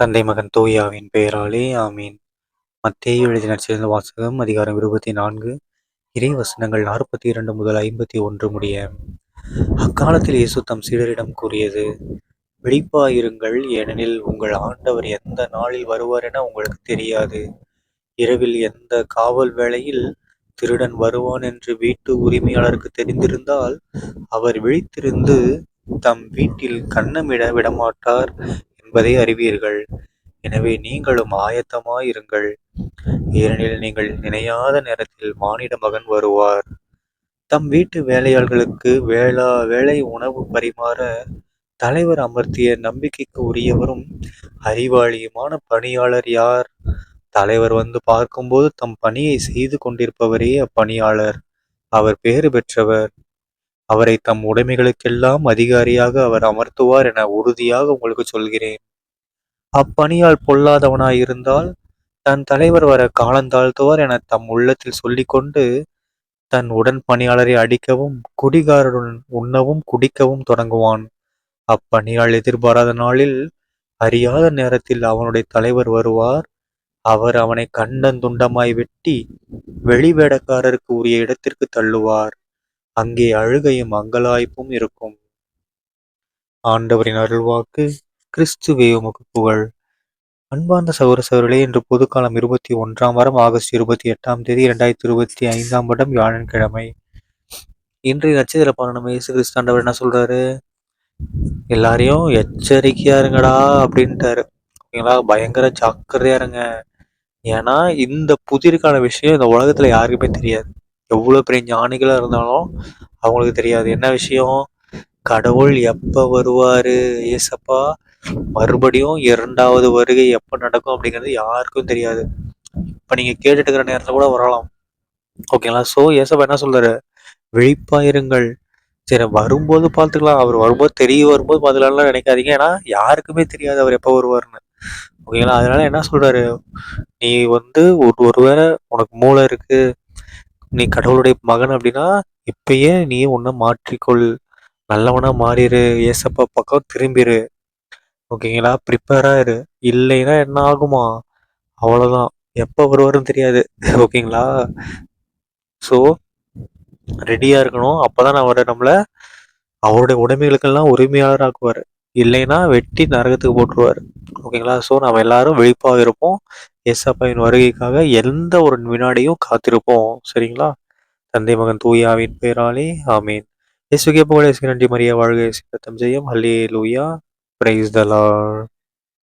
தந்தை மகன் தூயாவின் பெயராலே ஆமீன். மத்திய எழுதின சேர்ந்த வாசகம் அதிகாரம் இருபத்தி நான்கு இறை வசனங்கள் நாற்பத்தி இரண்டு முதல் ஐம்பத்தி ஒன்று முடிய. அக்காலத்தில் இயேசு தம் சீடரிடம் கூறியது விழிப்பாயிருங்கள் ஏனெனில் உங்கள் ஆண்டவர் எந்த நாளில் வருவார் என உங்களுக்கு தெரியாது. இரவில் எந்த காவல் வேளையில் திருடன் வருவான் என்று வீட்டு உரிமையாளருக்கு தெரிந்திருந்தால் அவர் விழித்திருந்து தம் வீட்டில் கண்ணமிட விடமாட்டார். என்பதை அறிவீர்கள். எனவே நீங்களும் ஆயத்தமாயிருங்கள். ஏனெனில் நீங்கள் நினையாத நேரத்தில் மானிட மகன் வருவார். தம் வீட்டு வேலையாள்களுக்கு வேளா வேலை உணவு பரிமாற தலைவர் அமர்த்திய நம்பிக்கைக்கு உரியவரும் அறிவாளியுமான பணியாளர் யார்? தலைவர் வந்து பார்க்கும்போது தம் பணியை செய்து கொண்டிருப்பவரே அப்பணியாளர். அவர் பேறு பெற்றவர். அவரை தம் உடைமைகளுக்கெல்லாம் அதிகாரியாக அவர் அமர்த்துவார் என உறுதியாக உங்களுக்கு சொல்கிறேன். அப்பணியால் பொல்லாதவனாயிருந்தால் தன் தலைவர் வர காலந்தாழ்த்துவார் என தம் உள்ளத்தில் சொல்லிக்கொண்டு தன் உடன் பணியாளரை அடிக்கவும் குடிகாரருடன் உண்ணவும் குடிக்கவும் தொடங்குவான். அப்பணியால் எதிர்பாராத நாளில் அறியாத நேரத்தில் அவனுடைய தலைவர் வருவார். அவர் அவனை கண்டந்துண்டமாய் வெட்டி வெளிவேடக்காரருக்கு உரிய இடத்திற்கு தள்ளுவார். அங்கே அழுகையும் அங்கலாய்ப்பும் இருக்கும். ஆண்டவரின் அருள்வாக்கு கிறிஸ்துவே உமக்கு புகழ் அன்பார்ந்த சகோதர சகோதரர்களே இன்று பொதுக்காலம் இருபத்தி ஒன்றாம் வாரம் ஆகஸ்ட் இருபத்தி எட்டாம் தேதி இரண்டாயிரத்தி இருபத்தி ஐந்தாம் வருடம் வியாழன்கிழமை இன்றைய நட்சத்திர பாரணம் இயேசு கிறிஸ்தாண்டவர் என்ன சொல்றாரு? எல்லாரையும் எச்சரிக்கையா இருங்கடா அப்படின்ட்டாரு. ஓகேங்களா? பயங்கர ஜாக்கிரதையா இருங்க. ஏன்னா இந்த புதிருக்கான விஷயம் இந்த உலகத்துல யாருக்குமே தெரியாது. எவ்வளோ பெரிய ஞானிகளாக இருந்தாலும் அவங்களுக்கு தெரியாது. என்ன விஷயம்? கடவுள் எப்போ வருவார்? ஏசப்பா மறுபடியும் இரண்டாவது வருகை எப்போ நடக்கும் அப்படிங்கிறது யாருக்கும் தெரியாது. இப்போ நீங்கள் கேட்டுட்டு இருக்கிற நேரத்தில் கூட வரலாம். ஓகேங்களா ஸோ ஏசப்பா என்ன சொல்கிறாரு விழிப்பாயிருங்கள். சரி வரும்போது பார்த்துக்கலாம். அவர் வரும்போது தெரிய வரும்போது பார்த்துக்கலாம்லாம் நினைக்காதீங்க. ஏன்னா யாருக்குமே தெரியாது அவர் எப்போ வருவார்னு ஓகேங்களா அதனால என்ன சொல்றாரு? நீ வந்து ஒரு ஒருவேளை உனக்கு மூளை இருக்கு. நீ கடவுளுடைய மகன் அப்படின்னா இப்பயே நீ உன்னை மாற்றிக்கொள். நல்லவனா மாறிடு ஏசப்பா பக்கம் திரும்பிடு ஓகேங்களா? ப்ரிப்பேரா இரு. இல்லைன்னா என்ன ஆகுமா? அவ்வளோதான் எப்போ வருவாருன்னு தெரியாது. ஓகேங்களா? ஸோ ரெடியாக இருக்கணும். அப்போ தான் அவர் நம்மளை. அவருடைய உடைமைகளுக்கெல்லாம் உரிமையாளர் ஆக்குவார் இல்லைன்னா வெட்டி நரகத்துக்கு போட்டுருவார். ஓகேங்களா? ஸோ நம்ம எல்லாரும் விழிப்பாக இருப்போம். எஸ்அப்பாவின் வருகைக்காக எந்த ஒரு வினாடியும் காத்திருப்போம். சரிங்களா? தந்தை மகன் தூயாவின் பேராலே ஆமீன். இயேசுகே எஸ் நன்றி மரியா வாழ்க தம் ஜெயம். ஹல்லே லூயா பிரைஸ் த